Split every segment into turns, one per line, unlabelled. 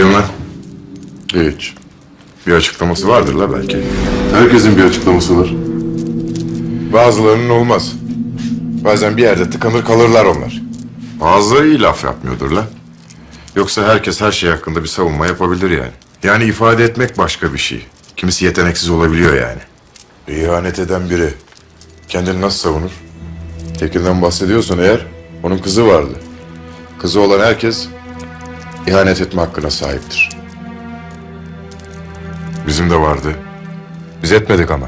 diyorsun lan?
Hiç.
Bir açıklaması vardır la belki.
Herkesin bir açıklaması var.
Bazılarının olmaz. Bazen bir yerde tıkanır kalırlar onlar. Bazıları iyi laf yapmıyordur la. Yoksa herkes her şey hakkında bir savunma yapabilir yani. Yani ifade etmek başka bir şey. Kimisi yeteneksiz olabiliyor yani. İhanet eden biri kendini nasıl savunur? Tekin'den bahsediyorsan eğer onun kızı vardı. Kızı olan herkes ihanet etme hakkına sahiptir. Bizim de vardı. Biz etmedik ama.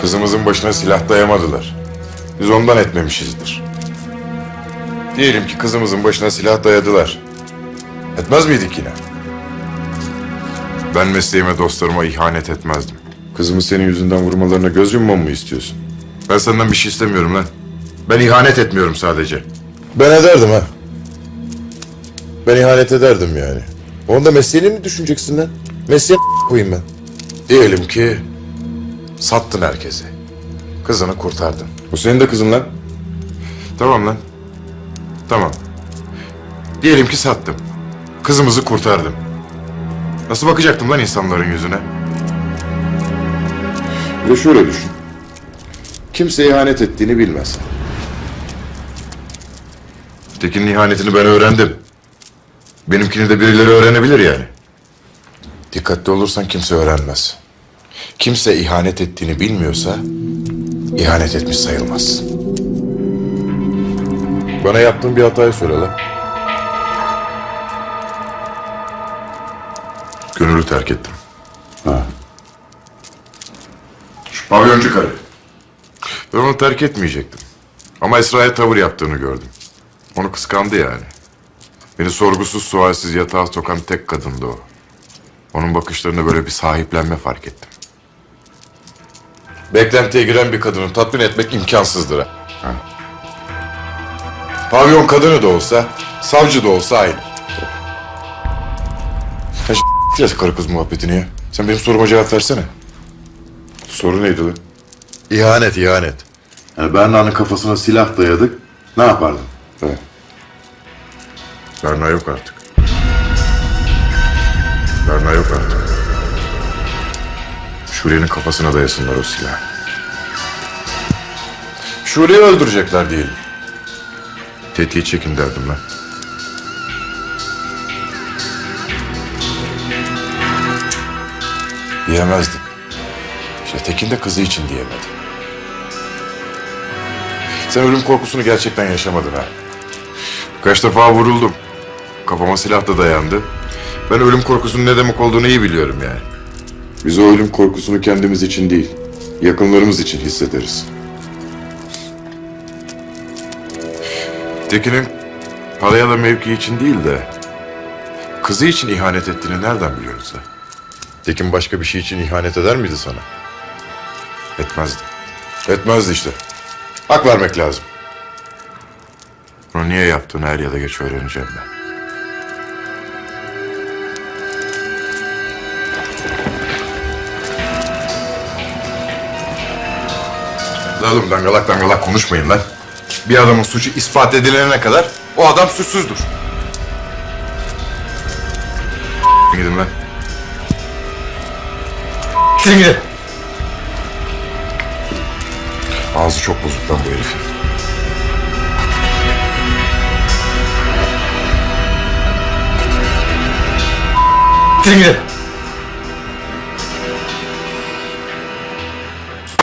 Kızımızın başına silah dayamadılar. Biz ondan etmemişizdir. Diyelim ki kızımızın başına silah dayadılar. Etmez miydik yine? Ben mesleğime dostlarıma ihanet etmezdim. Kızımı senin yüzünden vurmalarına göz yummamı mı istiyorsun? Ben senden bir şey istemiyorum lan. Ben ihanet etmiyorum sadece. Ben ederdim ha. Ben ihanet ederdim yani. Onda mesleğini mi düşüneceksin lan? Mesleğe koyayım ben. Diyelim ki sattın herkese. Kızını kurtardın. Bu senin de kızın lan. Tamam lan. Tamam. Diyelim ki sattım. Kızımızı kurtardım. Nasıl bakacaktım lan insanların yüzüne? Bir de şöyle düşün. Kimse ihanet ettiğini bilmez. Tekin'in ihanetini ben öğrendim. Benimkini de birileri öğrenebilir yani. Dikkatli olursan kimse öğrenmez. Kimse ihanet ettiğini bilmiyorsa ihanet etmiş sayılmaz. Bana yaptığın bir hatayı söyle lan. Gönüllü terk ettim.
Ha.
Şu pavyoncu karı. Ben onu terk etmeyecektim. Ama Esra'ya tavır yaptığını gördüm. Onu kıskandı yani. Beni sorgusuz sualsiz yatağa sokan tek kadındı o. Onun bakışlarında böyle bir sahiplenme fark ettim. Beklentiye giren bir kadını tatmin etmek imkansızdır ha. ha. Pavyon kadını da olsa, savcı da olsa aynı. Sen s**tirez karı kız muhabbetini ya. Sen benim soruma cevap versene. Soru neydi lan? İhanet, ihanet.
Yani Berna'nın kafasına silah dayadık. Ne yapardın?
Evet. Berna yok artık. Berna yok artık. Şule'nin kafasına dayasınlar o silahı. Şule'yi öldürecekler diyelim. Tetiği çekin derdim ben. Diyemezdim. İşte Tekin de kızı için diyemedi. Sen ölüm korkusunu gerçekten yaşamadın ha. Kaç defa vuruldum. Kafama silah da dayandı. Ben ölüm korkusunun ne demek olduğunu iyi biliyorum yani.
Biz o ölüm korkusunu kendimiz için değil, yakınlarımız için hissederiz.
Tekin'in para ya da mevki için değil de kızı için ihanet ettiğini nereden biliyorsun sen? Tekin başka bir şey için ihanet eder miydi sana? Etmezdi. Etmezdi işte. Hak vermek lazım. Bunu niye yaptığını er ya da geç öğreneceğim ben. Lan Oğlum dangalak dangalak konuşmayın lan. Bir adamın suçu ispat edilene kadar o adam suçsuzdur. Gidin lan. Gidin gidin. Ağzı çok bozuk lan bu herifin. Gidin gidin.